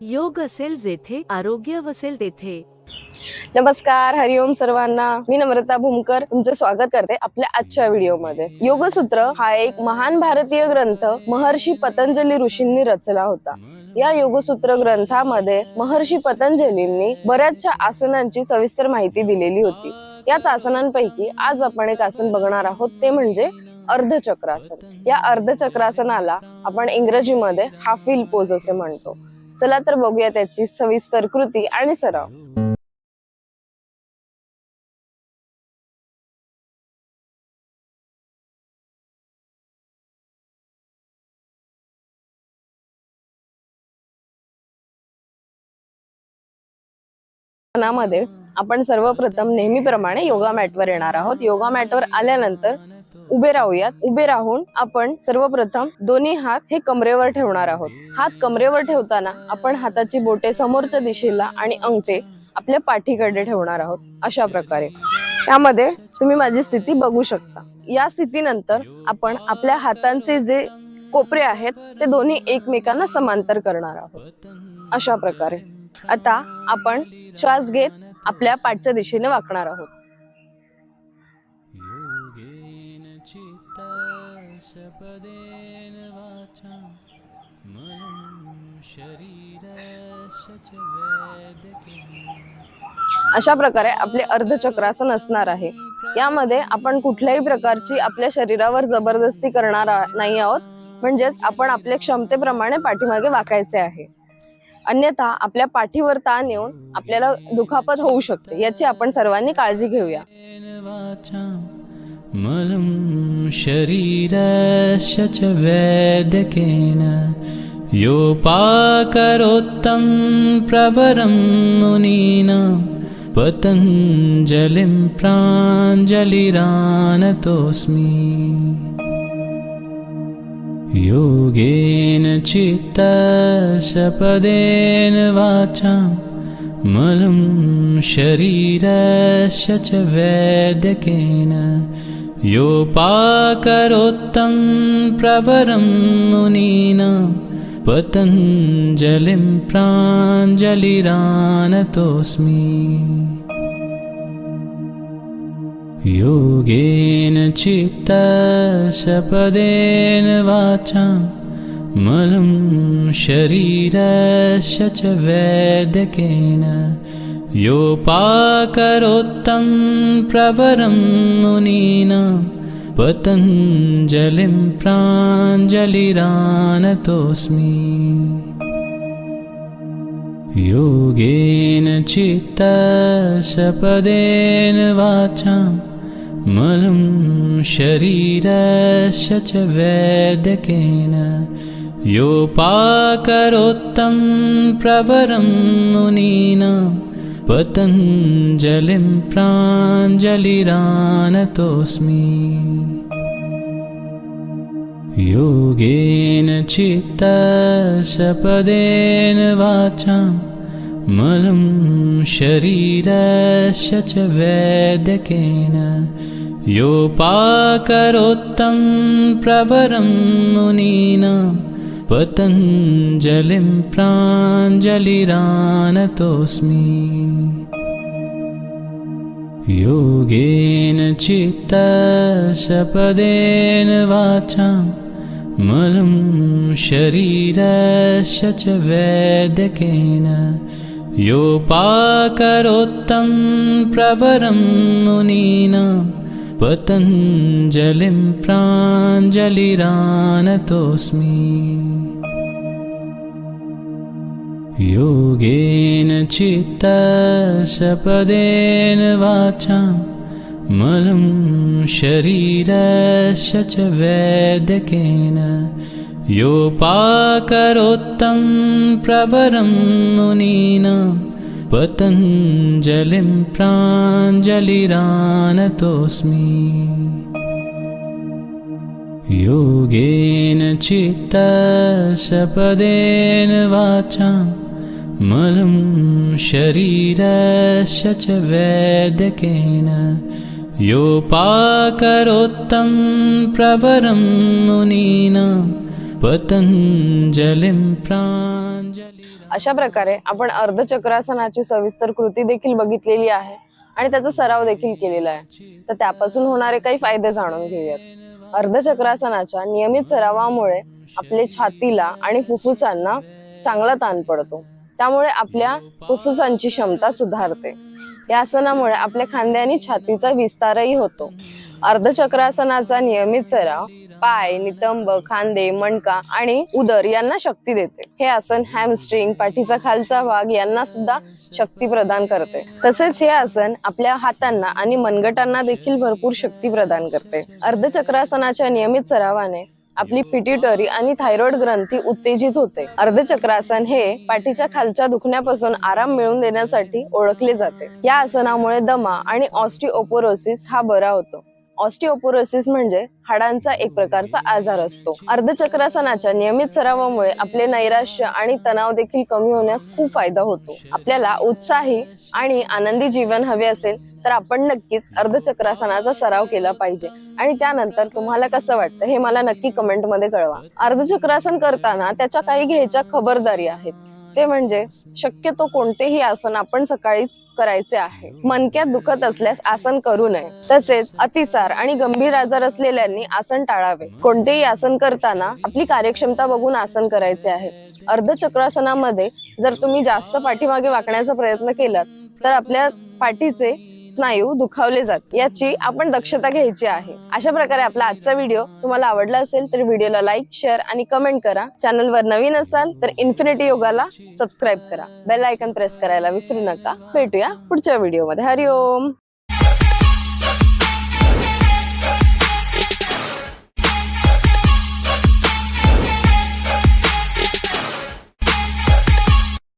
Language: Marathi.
योग असेल जेथे आरोग्य वसेल तेथे. नमस्कार हरिओम सर्वांना. मी नम्रता भूमकर तुमचं स्वागत करते आपल्या आजच्या व्हिडिओमध्ये. योगसूत्र हा एक महान भारतीय ग्रंथ महर्षी पतंजली ऋषींनी रचला होता. या योगसूत्र ग्रंथामध्ये महर्षी पतंजलींनी बऱ्याचशा आसनांची सविस्तर माहिती दिलेली होती. याच आसनांपैकी आज आपण एक आसन बघणार आहोत ते म्हणजे अर्धचक्रासन. या अर्धचक्रासनाला आपण इंग्रजीमध्ये हाफिल पोज असे म्हणतो. चला तर बघूया त्याची सविस्तर कृती आणि सराव. आपण सर्वप्रथम नेहमीप्रमाणे योगा मॅटवर येणार आहोत. योगा मॅटवर आल्यानंतर उभे राहूयात. उभे राहून आपण सर्वप्रथम दोन्ही हात हे कमरेवर ठेवणार आहोत. हात कमरेवर ठेवताना आपण हाताची बोटे समोरच्या दिशेला आणि अंगठे आपल्या पाठीकडे ठेवणार आहोत. अशा प्रकारे. त्यामध्ये तुम्ही माझी स्थिती बघू शकता. या स्थितीनंतर आपण आपल्या हातांचे जे कोपरे आहेत ते दोन्ही एकमेकांना समांतर करणार आहोत. अशा प्रकारे. आता आपण श्वास घेत आपल्या पाठच्या दिशेने वाकणार आहोत. पदेन वाचा अशा प्रकारे आपले अर्धचक्रासन असणार आहे. यामध्ये आपण कुठल्याही प्रकारची आपल्या शरीरावर जबरदस्ती करणार नाही आहोत. म्हणजेच आपण आपल्या क्षमतेप्रमाणे पाठीमागे वाकायचे आहे. अन्यथा आपल्या पाठीवर ताण येऊन आपल्याला दुखापत होऊ शकते. याची आपण सर्वांनी काळजी घेऊया. मलं शरीरस्य च वैद्यकेन योपाकरोत्तं प्रवरं मुनीनां पतञ्जलिं प्राञ्जलिरानतोऽस्मि। योगेन चित्तस्य पदेन वाचां मलं शरीरस्य च वैद्यकेन योपाकरोत्तं प्रवरं मुनीनां पतञ्जलिं प्राञ्जलिरानतोऽस्मि। योगेन चित्तस्य पदेन वाचां मलं शरीरस्य च वैद्यकेन योपाकरोत्तं प्रवरं मुनीनां पतञ्जलिं प्राञ्जलिरानतोऽस्मि। योगेन चित्तस्य पदेन वाचां मलं शरीरस्य च वैद्यकेन योपाकरोत्तं प्रवरं मुनीनां पतञ्जलिं प्राञ्जलिरानतोऽस्मि। योगेन चित्तस्य पदेन वाचां मलं शरीरस्य च वैद्यकेन योपाकरोत्तं प्रवरं मुनीनां पतञ्जलिं प्राञ्जलिरानतोऽस्मि। योगेन चित्तस्य पदेन वाचां मलं शरीरस्य च वैद्यकेन योपाकरोत्तं प्रवरं मुनीनां पतञ्जलिं प्राञ्जलिरानतोऽस्मि। योगेन चित्तस्य पदेन वाचां मलं शरीरस्य च वैद्यकेन योपाकरोत्तं प्रवरं मुनीनां पतञ्जलिं प्राञ्जलिरानतोऽस्मि। योगेन चित्तस्य पदेन वाचां शरीरस्य च वैद्यकेन योपाकरोत्तं प्रवरं मुनीनां पतञ्जलिं प्राञ्जलिरा अशा प्रकारे आपण अर्धचक्रासनाची सविस्तर कृती देखील बघितलेली आहे आणि त्याचा सराव देखील केलेला आहे. तर त्यापासून होणारे काही फायदे जाणून घेऊयात. अर्धचक्रासनाच्या नियमित सरावामुळे आपले छातीला आणि फुफ्फुसांना चांगला ताण पडतो. त्यामुळे आपल्या फुफ्फुसांची क्षमता सुधारते. या आसनामुळे आपल्या खांद्याने आणि छातीचा विस्तारही होतो. अर्धचक्रासनाचा नियमित सराव पाय नितंब खांदे मणका आणि उदर यांना शक्ती देते. हे आसन हॅमस्ट्रिंग पाठीचा खालचा भाग यांना सुद्धा शक्ती प्रदान करते. तसेच हे आसन आपल्या हातांना आणि मनगटांना देखील भरपूर शक्ती प्रदान करते. अर्धचक्रासनाच्या नियमित सरावाने आपली पिट्युटरी आणि थायरॉइड ग्रंथी उत्तेजित होते. अर्धचक्रासन हे पाठीच्या खालच्या दुखण्यापासून आराम मिळवून देण्यासाठी ओळखले जाते. या आसनामुळे दमा आणि ऑस्टिओपोरोसिस हा बरा होतो. ऑस्टिओपोरोसिस म्हणजे हाडांचा एक प्रकारचा आजार असतो. अर्धचक्रासनाच्या नियमित सरावामुळे आपले नैराश्य आणि तणाव देखील कमी होण्यास खूप फायदा होतो. आपल्याला उत्साही आणि आनंदी जीवन हवे असेल तर आपण नक्कीच अर्धचक्रासनाचा सराव केला पाहिजे. आणि त्यानंतर तुम्हाला कसं वाटतं हे मला नक्की कमेंटमध्ये कळवा. अर्धचक्रासन करताना त्याच्या काही घ्यायच्या खबरदारी आहेत. ते म्हणजे शक्यतो कोणतेही आसन आपण सकाळीच करायचे आहे. मनक्यात दुखत असल्यास आसन करू नये. तसेच अतिसार आणि गंभीर आजार असलेल्यांनी आसन टाळावे. कोणतेही आसन करताना आपली कार्यक्षमता बघून आसन करायचे आहे. अर्धचक्रासनामध्ये जर तुम्ही जास्त पाठीमागे वाकण्याचा प्रयत्न केलात तर आपल्या पाठीचे स्नायू हो, दुखावले जात. याची आपण दक्षता घ्यायची आहे. अशा प्रकारे आपला आजचा व्हिडिओ तुम्हाला आवडला असेल तर व्हिडिओला लाईक शेअर आणि कमेंट करा. चॅनलवर नवीन असाल तर इन्फिनिटी योगाला सबस्क्राईब करा. बेल आयकन प्रेस करायला विसरू नका. भेटूया पुढच्या व्हिडिओमध्ये हरिओम!